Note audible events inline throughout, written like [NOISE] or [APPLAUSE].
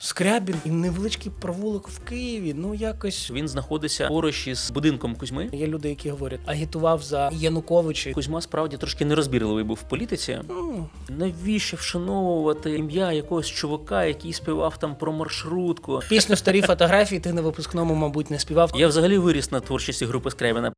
Скрябін і невеличкий провулок в Києві. Ну якось Він знаходиться поруч із будинком Кузьми. є люди, які говорять, агітував за Януковича. Кузьма справді трошки нерозбірливий був в політиці. Ну, Навіщо вшановувати ім'я якогось чувака, який співав там про маршрутку? пісню старі фотографії ти на випускному, мабуть, не співав. Я взагалі виріс на творчості групи Скрябіна.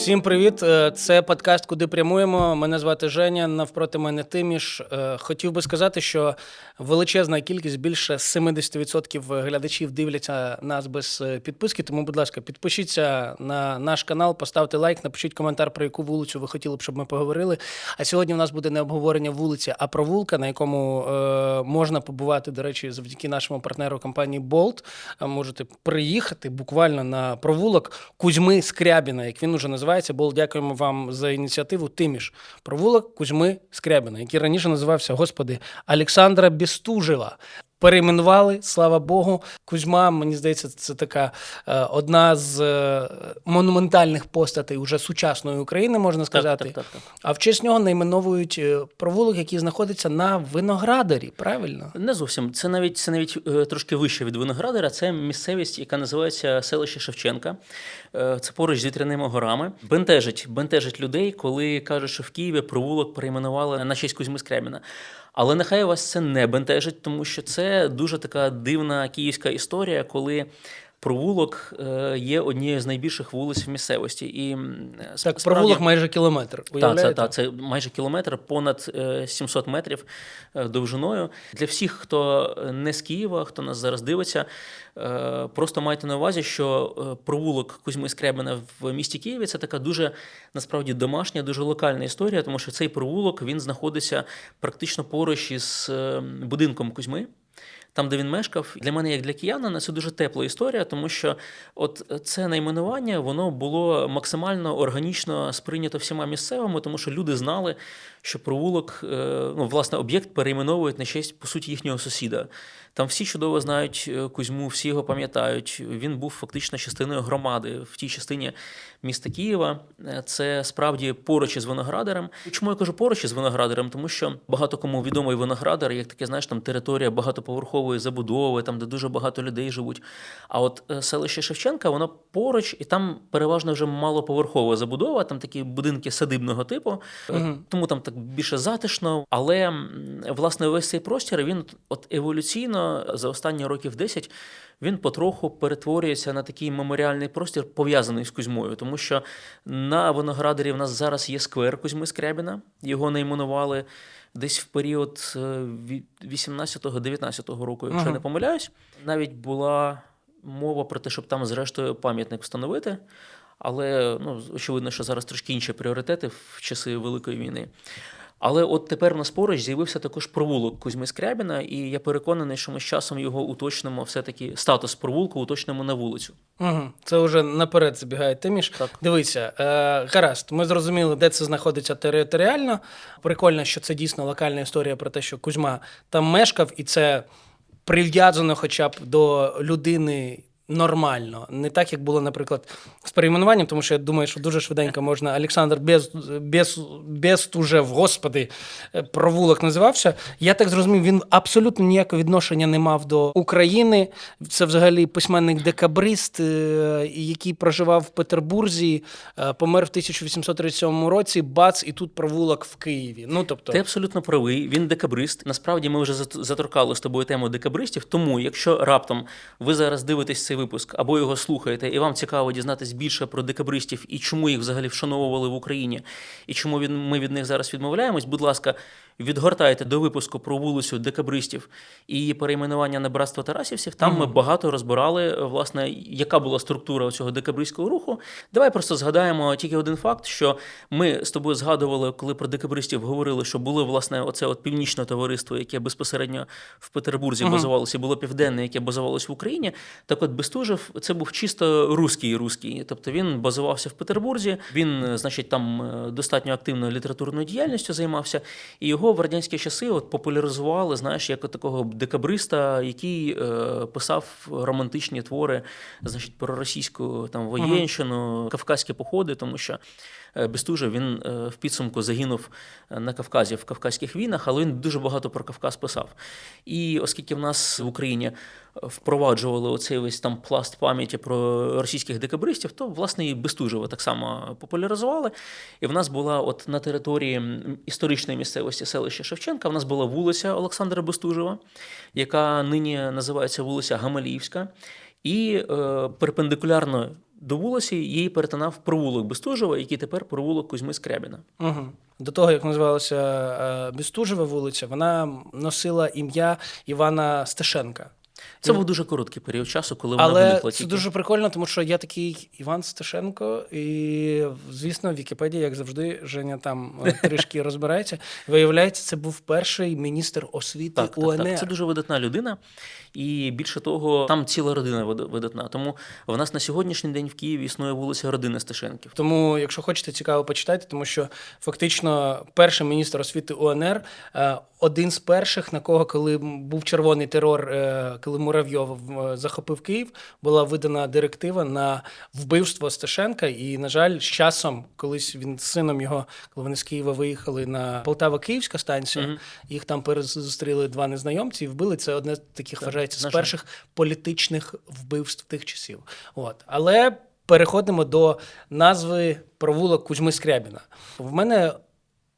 Всім привіт! Е, Це подкаст, куди прямуємо. Мене звати Женя. Навпроти мене Тиміш. Е, Хотів би сказати, що величезна кількість більше 70% глядачів дивляться нас без е, підписки. Тому, будь ласка, підпишіться на наш канал, поставте лайк, напишіть коментар, про яку вулицю ви хотіли б, щоб ми поговорили. А сьогодні у нас буде не обговорення вулиці, а провулка, на якому можна побувати, до речі, завдяки нашому партнеру компанії. Е, Можете приїхати буквально на провулок Кузьми Скрябіна, як він уже називається. Бол, дякуємо вам за ініціативу. Тиміш. Провулок Кузьми Скрябіна, який раніше називався, господи, Олександра Бестужева. Перейменували, слава Богу. Кузьма, мені здається, це така е, одна з е, монументальних постатей уже сучасної України, можна сказати. Так, так, так, так. А в честь нього найменовують е, провулок, який знаходиться на виноградарі, правильно? Не зовсім. Це навіть це навіть трошки вище від виноградера. Це місцевість, яка називається селище Шевченка. Це поруч з вітряними горами. Бентежить, бентежить людей, коли кажуть, що в Києві провулок перейменували на честь Кузьми Скрябіна. Але нехай вас це не бентежить, тому що це дуже така дивна київська історія, коли. Провулок е, є однією з найбільших вулиць в місцевості. І Так, справді- провулок майже кілометр. так, це, та, це майже кілометр, понад е, 700 метрів е, довжиною. Для всіх, хто не з Києва, хто нас зараз дивиться, е, просто майте на увазі, що е, провулок Кузьми Скрябина в місті Києві це така дуже насправді домашня, дуже локальна історія, тому що цей провулок він знаходиться практично поруч із е, будинком Кузьми. Там, де він мешкав, для мене, як для киянина, це дуже тепла історія, тому що от це найменування воно було максимально органічно сприйнято всіма місцевими, тому що люди знали, що провулок, е, ну, власне, об'єкт перейменовують на честь, по суті, їхнього сусіда. Там всі чудово знають е, Кузьму, всі його пам'ятають. Він був фактично частиною громади в тій частині міста Києва. Е, Це справді поруч із виноградарем. Чому я кажу поруч із виноградарем? Тому що багато кому відомий виноградар, як таке, знаєш, там територія багатоповерхової забудови, там де дуже багато людей живуть. А от е, селище Шевченка, воно поруч, і там переважно вже малоповерхова забудова, там такі будинки садибного типу, Е, тому там так більше затишно. Але власне весь цей простір він от еволюційно за останні років 10 він потроху перетворюється на такий меморіальний простір, пов'язаний з Кузьмою, тому що на виноградарі в нас зараз є сквер Кузьми Скрябіна. Його найменували десь в період е, ві- 18-19 року, якщо я не помиляюсь. Навіть була мова про те, щоб там, зрештою, пам'ятник встановити. Але ну, очевидно, що зараз трошки інші пріоритети в часи Великої війни. Але от тепер нас поруч з'явився також провулок Кузьми Скрябіна, і я переконаний, що ми з часом його уточнимо, все-таки статус провулку уточнимо на вулицю. Угу. Це вже наперед забігає Тиміш. Так. Дивися, е, гаразд, ми зрозуміли, де це знаходиться територіально. Прикольно, що це дійсно локальна історія про те, що Кузьма там мешкав, і це прив'язано хоча б до людини. Нормально, не так, як було, наприклад, з перейменуванням, тому що я думаю, що дуже швиденько можна Олександр без, без, Бестужев, господи, е, провулок називався. Я так зрозумів, він абсолютно ніякого відношення не мав до України. Це взагалі письменник декабрист, е, який проживав в Петербурзі, е, помер в 1837 році. Бац, і тут провулок в Києві. Ну тобто, Ти абсолютно правий. Він декабрист. Насправді ми вже зат- заторкали з тобою тему декабристів. Тому, якщо раптом ви зараз дивитесь цей випуск або його слухаєте, і вам цікаво дізнатись більше про декабристів і чому їх взагалі вшановували в Україні, і чому він ми від них зараз відмовляємось, будь ласка, відгортайте до випуску про вулицю декабристів і її перейменування на братство Тарасівців. Там ми багато розбирали, власне, яка була структура цього декабристського руху. Давай просто згадаємо тільки один факт, що ми з тобою згадували, коли про декабристів говорили, що було власне оце от північне товариство, яке безпосередньо в Петербурзі базувалося, було південне, яке базувалося в Україні. Так от Бестужев це був чисто руський руський. Тобто він базувався в Петербурзі. Він, е, значить, там е, достатньо активною літературною діяльністю займався. І його в радянські часи от популяризували, знаєш, як такого декабриста, який е, писав романтичні твори, значить, про російську там воєнщину, кавказькі походи, тому що. е, Бестужев він е, в підсумку загинув е, на Кавказі в Кавказьких війнах, але він дуже багато про Кавказ писав. І оскільки в нас в Україні впроваджували оцей весь там пласт пам'яті про російських декабристів, то власне і Бестужева так само популяризували. І в нас була от на території історичної місцевості селища Шевченка, в нас була вулиця Олександра Бестужева, яка нині називається вулиця Гамаліївська. І е, перпендикулярно до вулиці її перетинав провулок Бестужева, який тепер провулок Кузьми Скрябіна. Угу. До того, як називалася е, Бестужева вулиця, вона носила ім'я Івана Стешенка. Це був дуже короткий період часу, коли вона Але виникла це тільки. дуже прикольно, тому що я такий Іван Стешенко, і, звісно, в Вікіпедії, як завжди, Женя там е, [LAUGHS] трішки розбирається. Виявляється, це був перший міністр освіти Так, так, УНР. так. Це дуже видатна людина, і більше того, там ціла родина видатна. Тому в нас на сьогоднішній день в Києві існує вулиця родини Стешенків. Тому, якщо хочете, цікаво почитайте, тому що фактично перший міністр освіти УНР, е, один з перших, на кого, коли був червоний терор, е, коли Муравйов е, захопив Київ, була видана директива на вбивство Стешенка. І, на жаль, з часом, колись він з сином його, коли вони з Києва виїхали на Полтава-Київська станція, Мгм. їх там перезустріли два незнайомці і вбили. Це одне з таких вважається з перших політичних вбивств тих часів. От. Але переходимо до назви провулок Кузьми Скрябіна. В мене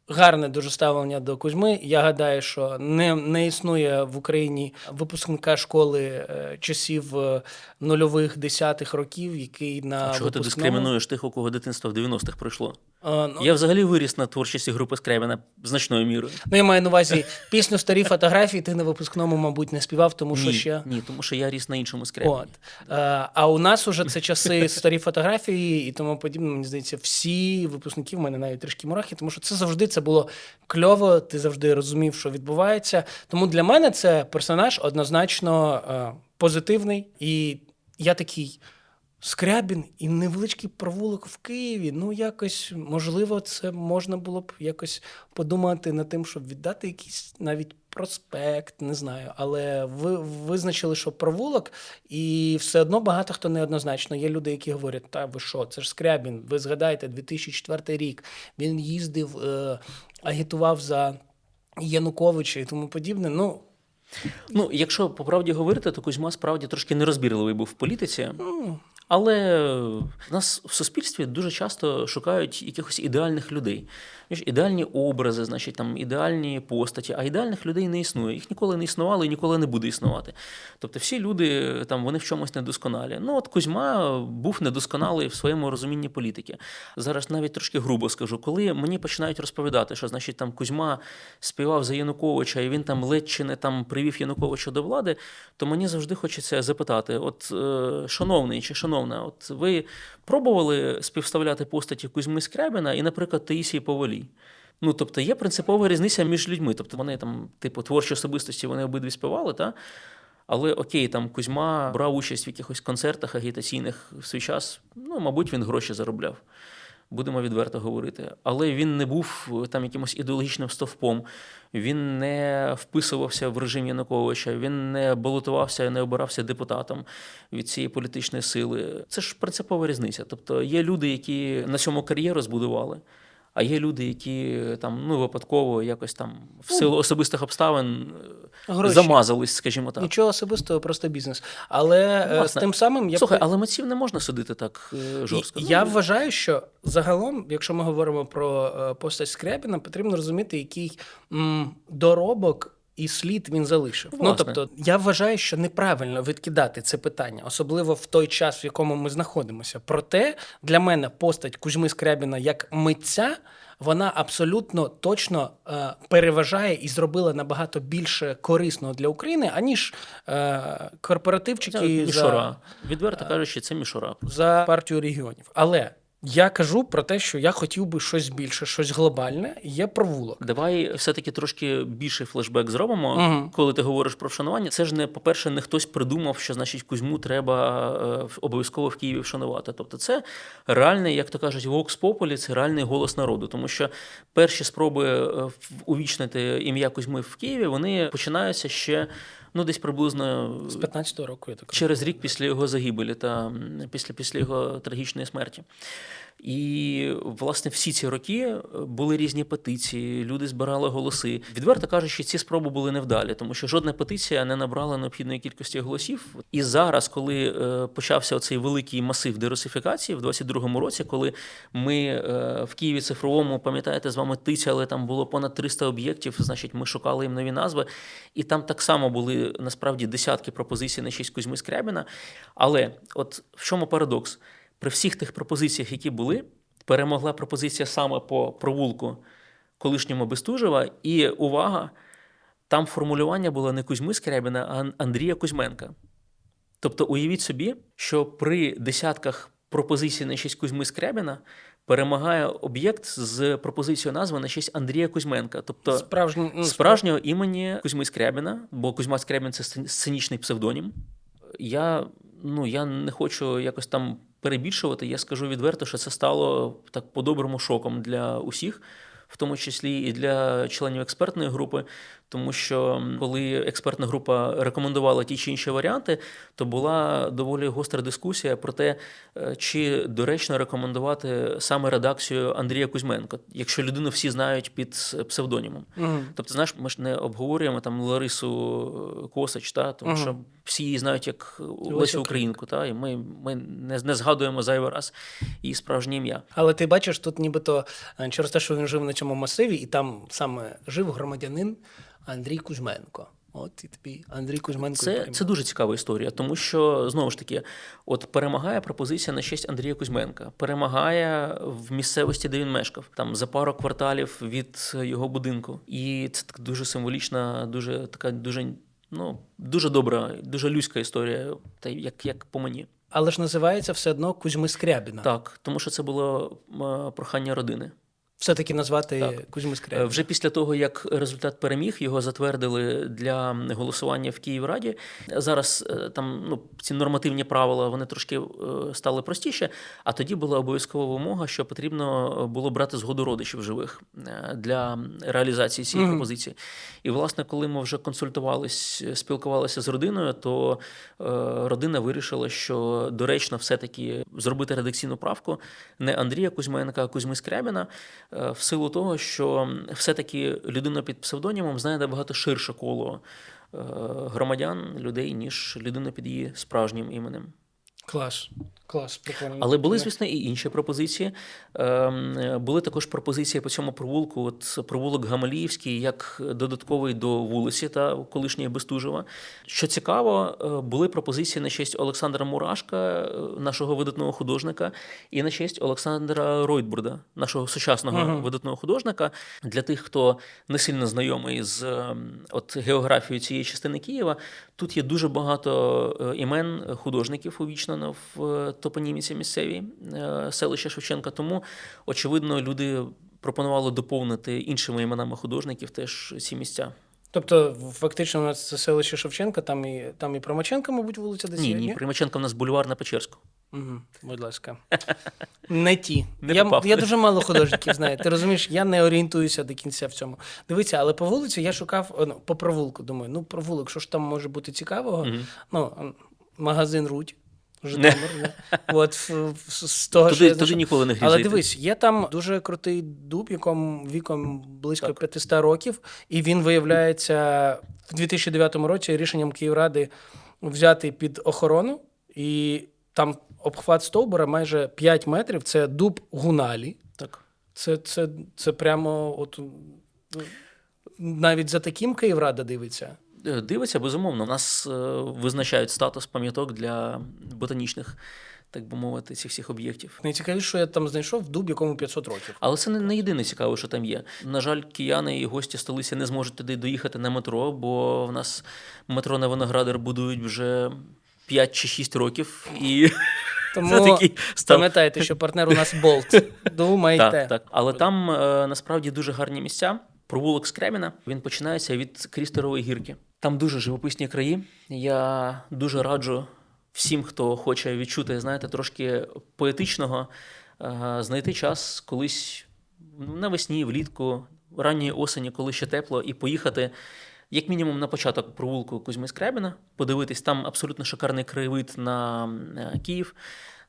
гарне дуже ставлення до Кузьми. Я гадаю, що не, не існує в Україні випускника школи е, часів е, нульових десятих років, який на А чого ти дискримінуєш тих, у кого дитинство в 90-х пройшло? Ну, Я взагалі виріс на творчості групи Скрябіна значною мірою. ну, я маю на увазі пісню старі фотографії. Ти на випускному, мабуть, не співав, тому що ні, ще. ні, тому що я ріс на іншому Скрябіні. От. Е, а у нас уже це часи [LAUGHS] старі фотографії і тому подібне. Мені здається, всі випускники в мене навіть трішки мурахи, тому що це завжди це було кльово. Ти завжди розумів, що відбувається. Тому для мене це персонаж однозначно е, позитивний. І я такий. Скрябін і невеличкий провулок в Києві. Ну, якось, можливо, це можна було б якось подумати над тим, щоб віддати якийсь навіть проспект, не знаю. Але ви визначили, що провулок, і все одно багато хто неоднозначно. Є люди, які говорять, та ви що, це ж Скрябін, ви згадайте, 2004 рік. Він їздив, е, агітував за Януковича і тому подібне. Ну, Ну, якщо по правді говорити, то Кузьма справді трошки нерозбірливий був в політиці. Але нас в суспільстві дуже часто шукають якихось ідеальних людей. Ідеальні образи, значить, там ідеальні постаті, а ідеальних людей не існує. Їх ніколи не існувало і ніколи не буде існувати. Тобто всі люди там вони в чомусь недосконалі. Ну от Кузьма був недосконалий в своєму розумінні політики. Зараз навіть трошки грубо скажу, коли мені починають розповідати, що значить там Кузьма співав за Януковича, і він там ледь чи не там привів Януковича до влади, то мені завжди хочеться запитати: от, е, шановний чи шановна, от ви пробували співставляти постаті Кузьми Скрябіна і, наприклад, Таїсії Поволій? Ну, тобто є принципова різниця між людьми. Тобто вони там, типу, творчі особистості, вони обидві співали, та? Але окей, там Кузьма брав участь в якихось концертах агітаційних в свій час. Ну, мабуть, він гроші заробляв. Будемо відверто говорити. Але він не був е, там якимось ідеологічним стовпом, він не вписувався в режим Януковича, він не балотувався, не обирався депутатом від цієї політичної сили. Це ж принципова різниця. Тобто є люди, які на цьому кар'єру збудували. А є люди, які там ну випадково якось там в силу особистих обставин е, Гроші. замазались, скажімо так. нічого особистого, просто бізнес. Але Власне. з тим самим я Слухай, але митців не можна судити так е, жорстко. Я Ну, вважаю, що загалом, якщо ми говоримо про е, постать Скрябіна, потрібно розуміти, який м, доробок. І слід він залишив. Ну тобто, я вважаю, що неправильно відкидати це питання, особливо в той час, в якому ми знаходимося. Проте для мене постать Кузьми Скрябіна як митця, вона абсолютно точно е, переважає і зробила набагато більше корисного для України, аніж е, це корпоративчики мішура. за, Відверто кажучи, це мішура. за партію регіонів. Але Я кажу про те, що я хотів би щось більше, щось глобальне, і є провулок. Давай все-таки трошки більший флешбек зробимо. Мгм. Коли ти говориш про вшанування, це ж не, по-перше, не хтось придумав, що значить Кузьму треба е, обов'язково в Києві вшанувати. Тобто, це реальний, як то кажуть, Vox Populi, це реальний голос народу. Тому що перші спроби е, увічнити ім'я Кузьми в Києві вони починаються ще ну, десь приблизно З 15-го року я так. через рік після його загибелі та після, після його трагічної смерті. І власне всі ці роки е, були різні петиції, люди збирали голоси. Відверто кажучи, ці спроби були невдалі, тому що жодна петиція не набрала необхідної кількості голосів. І зараз, коли е, почався цей великий масив дерусифікації в 22-му році, коли ми е, в Києві цифровому, пам'ятаєте, з вами тицяли, там було понад 300 об'єктів, значить, ми шукали їм нові назви. І там так само були насправді десятки пропозицій на честь Кузьми Скрябіна. Але от в чому парадокс? При всіх тих пропозиціях, які були, перемогла пропозиція саме по провулку колишньому Бестужева. І увага, там формулювання було не Кузьми Скрябіна, а Андрія Кузьменка. Тобто, уявіть собі, що при десятках пропозицій на честь Кузьми Скрябіна перемагає об'єкт з пропозицією назви на честь Андрія Кузьменка. Тобто, Справжній ну, справжнього імені Кузьми Скрябіна, бо Кузьма Скрябін це сценічний псевдонім. Я, ну, я не хочу якось там перебільшувати. Я скажу відверто, що це стало так по-доброму шоком для усіх, в тому числі і для членів експертної групи. Тому що коли експертна група рекомендувала ті чи інші варіанти, то була доволі гостра дискусія про те, е, чи доречно рекомендувати саме редакцію Андрія Кузьменка, якщо людину всі знають під псевдонімом. Мгм. Тобто, знаєш, ми ж не обговорюємо там Ларису Косач, та, тому Мгм. що всі її знають як Лесю Українку, та, і ми, ми не, не згадуємо зайвий раз її справжнє ім'я. Але ти бачиш, тут нібито е, через те, що він жив на цьому масиві, і там саме жив громадянин Андрій Кузьменко. От і тобі Андрій Кузьменко. Це, це дуже цікава історія, тому що знову ж таки, от перемагає пропозиція на честь Андрія Кузьменка, перемагає в місцевості, де він мешкав, там за пару кварталів від його будинку. І це так дуже символічна, дуже така дуже. Ну, дуже добра, дуже людська історія, та як, як по мені. Але ж називається все одно Кузьми Скрябіна. Так, тому що це було прохання родини. Все-таки назвати Так. Кузьми Е, Скрябіна. Вже після того, як результат переміг, його затвердили для голосування в Київраді. Зараз е, там ну, ці нормативні правила вони трошки е, стали простіше. А тоді була обов'язкова вимога, що потрібно було брати згоду родичів живих е, для реалізації цієї Мгм. пропозиції. І, власне, коли ми вже консультувались, спілкувалися з родиною, то е, родина вирішила, що доречно все-таки зробити редакційну правку не Андрія Кузьменка, а Кузьми Скрябіна, е, в силу того, що все-таки людина під псевдонімом знає набагато ширше коло е, громадян, людей, ніж людина під її справжнім іменем. Клас. Клас, прикольно. Але були, звісно, і інші пропозиції. Ем, Були також пропозиції по цьому провулку. От провулок Гамаліївський, як додатковий до вулиці та колишньої Бестужева. Що цікаво, е, були пропозиції на честь Олександра Мурашка, е, нашого видатного художника, і на честь Олександра Ройтбурда, нашого сучасного Ага. видатного художника. Для тих, хто не сильно знайомий з ем, от географією цієї частини Києва, тут є дуже багато е, імен художників увічнено в е, топоніміці місцевій е, селища Шевченка. Тому, очевидно, люди пропонували доповнити іншими іменами художників теж ці місця. Тобто, фактично, у нас це селище Шевченка, там і, там і Промаченка, мабуть, вулиця десь Ні, є, ні, Примаченко в нас бульвар на Печерську. Угу, будь ласка. [LAUGHS] Не ті. Не я, попав. я дуже мало художників знаю. Ти розумієш, я не орієнтуюся до кінця в цьому. Дивіться, але по вулиці я шукав ну, по провулку. Думаю, ну провулок, що ж там може бути цікавого? Мгм. Ну, магазин Рудь. Житомир. От з того, Туди, я туди ніколи не гріх Але дивись, є там дуже крутий дуб, якому віком близько 500 років, і він виявляється в 2009 році рішенням Київради взяти під охорону, і там обхват стовбура майже 5 метрів. Це дуб гуналі. Так. Це, це, це прямо от ну, навіть за таким Київрада дивиться. Е, Дивиться, безумовно. У нас е, визначають статус пам'яток для ботанічних, так би мовити, цих всіх об'єктів. Найцікавіше, що я там знайшов дуб, якому 500 років. Але це не, не єдине цікаве, що там є. На жаль, кияни і гості столиці не зможуть туди доїхати на метро, бо в нас метро на Виноградар будують вже 5 чи 6 років. І [LAUGHS] Тому став. пам'ятайте, що партнер у нас болт. [LAUGHS] Думайте. Так, так. Але там е, насправді дуже гарні місця. Провулок Скреміна він починається від Крістерової гірки. Там дуже живописні краї. Я дуже раджу всім, хто хоче відчути, знаєте, трошки поетичного, е, знайти час колись навесні, влітку, ранньої осені, коли ще тепло, і поїхати. Як мінімум на початок провулку Кузьми Скрябіна, подивитись, там абсолютно шикарний краєвид на е, Київ,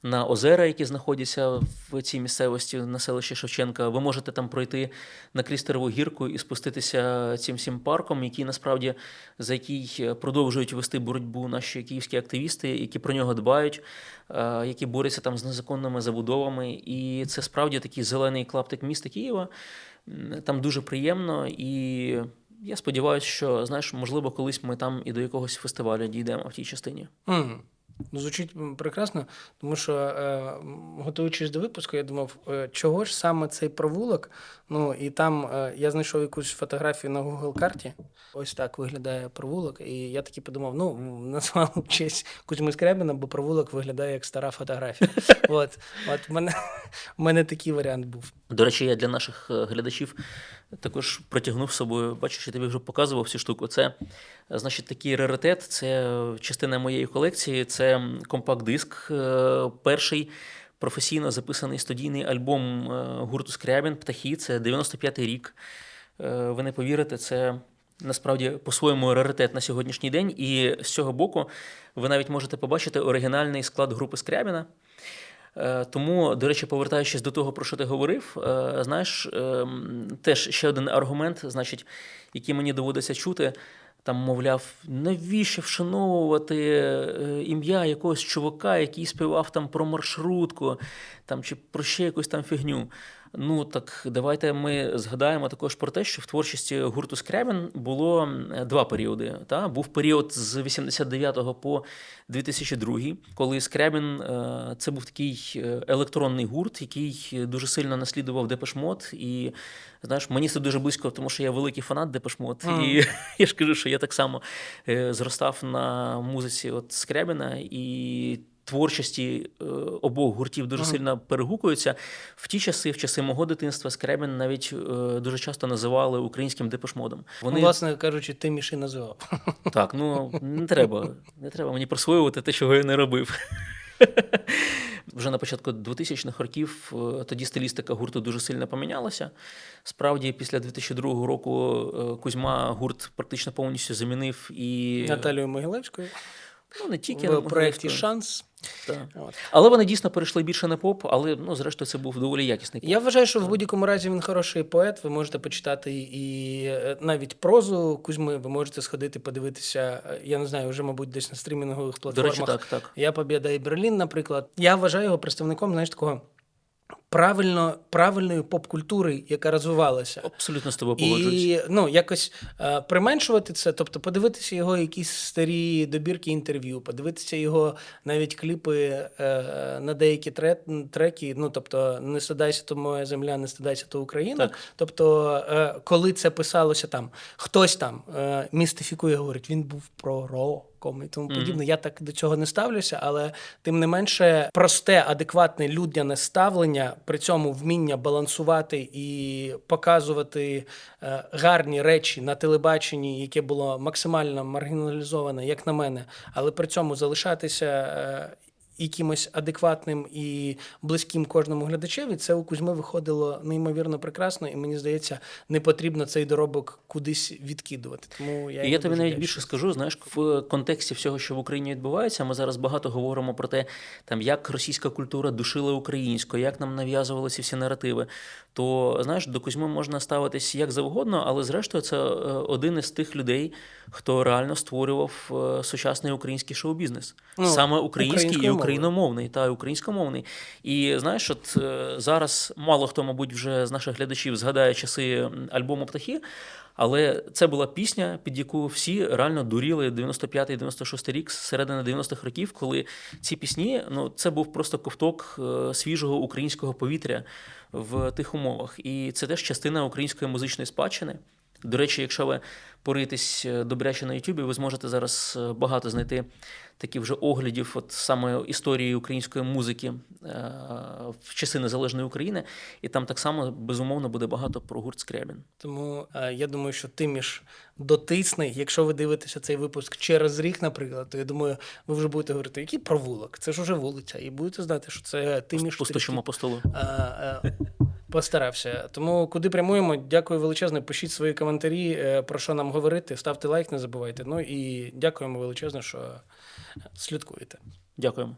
на озера, які знаходяться в цій місцевості на селищі Шевченка. Ви можете там пройти на Крістерову гірку і спуститися цим всім парком, який насправді за який продовжують вести боротьбу наші київські активісти, які про нього дбають, е, які борються там з незаконними забудовами. І це справді такий зелений клаптик міста Києва. Там дуже приємно і. Я сподіваюся, що знаєш, можливо, колись ми там і до якогось фестивалю дійдемо в тій частині. Мгм. Ну, звучить прекрасно, тому що е, готуючись до випуску, я думав, е, чого ж саме цей провулок. Ну і там е, я знайшов якусь фотографію на Google карті. Ось так виглядає провулок. І я таки подумав: ну, назвав в [LAUGHS] честь Кузьми Скрябіна, бо провулок виглядає як стара фотографія. [LAUGHS] От, от мене, [LAUGHS] в мене такий варіант був. До речі, я для наших е, глядачів також протягнув з собою, бачиш, я тобі вже показував цю штуку. Це, е, значить, такий раритет, це частина моєї колекції, це компакт-диск, е, перший професійно записаний студійний альбом гурту Скрябін Птахи. Це 95-й рік. Ви не повірите, це. Насправді, по-своєму раритет на сьогоднішній день, і з цього боку ви навіть можете побачити оригінальний склад групи Скрябіна. Е, Тому, до речі, повертаючись до того, про що ти говорив, е, знаєш, ем, теж ще один аргумент, значить, який мені доводиться чути. Там, мовляв, навіщо вшановувати е, ім'я якогось чувака, який співав там про маршрутку, там, чи про ще якусь там фігню. Ну так давайте ми згадаємо також про те, що в творчості гурту Скрябін було е, два періоди. Та? Був період з 89 по 2002, коли Скрябін е, це був такий е, електронний гурт, який дуже сильно наслідував Депешмот. І знаєш, мені це дуже близько, тому що я великий фанат Депешмот. Мгм. І [LAUGHS] я ж кажу, що я так само зростав на музиці от Скрябіна і. Творчості е, обох гуртів дуже сильно перегукуються. В ті часи, в часи мого дитинства, Скрябін навіть е, дуже часто називали українським депешмодом. Ну, власне кажучи, ти Міші називав. [LAUGHS] Так, ну не треба. Не треба мені присвоювати те, чого я не робив. [LAUGHS] Вже на початку 2000-х років е, тоді стилістика гурту дуже сильно помінялася. Справді, після 2002 року Кузьма гурт практично повністю замінив і Наталію Могилевською ну, не тільки в проєкті Шанс. Так. От. Але вони дійсно перейшли більше на поп, але ну, зрештою, це був доволі якісний поп. Я вважаю, що в будь-якому разі він хороший поет. Ви можете почитати і е, навіть прозу Кузьми. Ви можете сходити, подивитися. е, Я не знаю, вже, мабуть, десь на стрімінгових До платформах. речі, так, так. Я Побєда і Берлін, наприклад. Я вважаю його представником, знаєш, такого правильно, правильної поп-культури, яка розвивалася. Абсолютно з тобою погоджуюсь. І ну, якось е, применшувати це, тобто подивитися його якісь старі добірки інтерв'ю, подивитися його навіть кліпи е, на деякі тре- треки. Ну, тобто, не стидайся, то моя земля, не стидайся, то Україна. Так. Тобто, е, коли це писалося там, хтось там е, містифікує, говорить, він був пророком і тому подібне. Я так до цього не ставлюся, але тим не менше, просте, адекватне людяне ставлення, при цьому вміння балансувати і показувати е, гарні речі на телебаченні, яке було максимально маргіналізоване, як на мене, але при цьому залишатися. Якимось адекватним і близьким кожному глядачеві, це у Кузьми виходило неймовірно прекрасно, і мені здається, не потрібно цей доробок кудись відкидувати. Тому я, І я тобі навіть більше скажу, знаєш, в контексті всього, що в Україні відбувається, ми зараз багато говоримо про те, там як російська культура душила українську, як нам нав'язували ці всі наративи. То знаєш, до Кузьми можна ставитись як завгодно, але зрештою це е, один із тих людей, хто реально створював е, сучасний український шоу-бізнес. Ну, Саме український і українською мовою. Україномовний, та українськомовний. І знаєш, от е, зараз мало хто, мабуть, вже з наших глядачів згадає часи альбому Птахи. Але це була пісня, під яку всі реально дуріли 95-96 рік з середини 90-х років, коли ці пісні ну це був просто ковток е, свіжого українського повітря в тих умовах. І це теж частина української музичної спадщини. До речі, якщо ви поритесь е, добряче на Ютубі, ви зможете зараз е, багато знайти таких вже оглядів, от саме історії української музики е, в часи незалежної України, і там так само безумовно буде багато про гурт Скрябін. Тому я думаю, що Тиміш дотисне. Якщо ви дивитеся цей випуск через рік, наприклад, то я думаю, ви вже будете говорити, який провулок? Це ж уже вулиця, і будете знати, що це Тиміш. Постучимо по столу. Постарався. Тому куди прямуємо? Дякую величезно. Пишіть свої коментарі, е, про що нам говорити. Ставте лайк, не забувайте. Ну і дякуємо величезно, що слідкуєте. Дякуємо.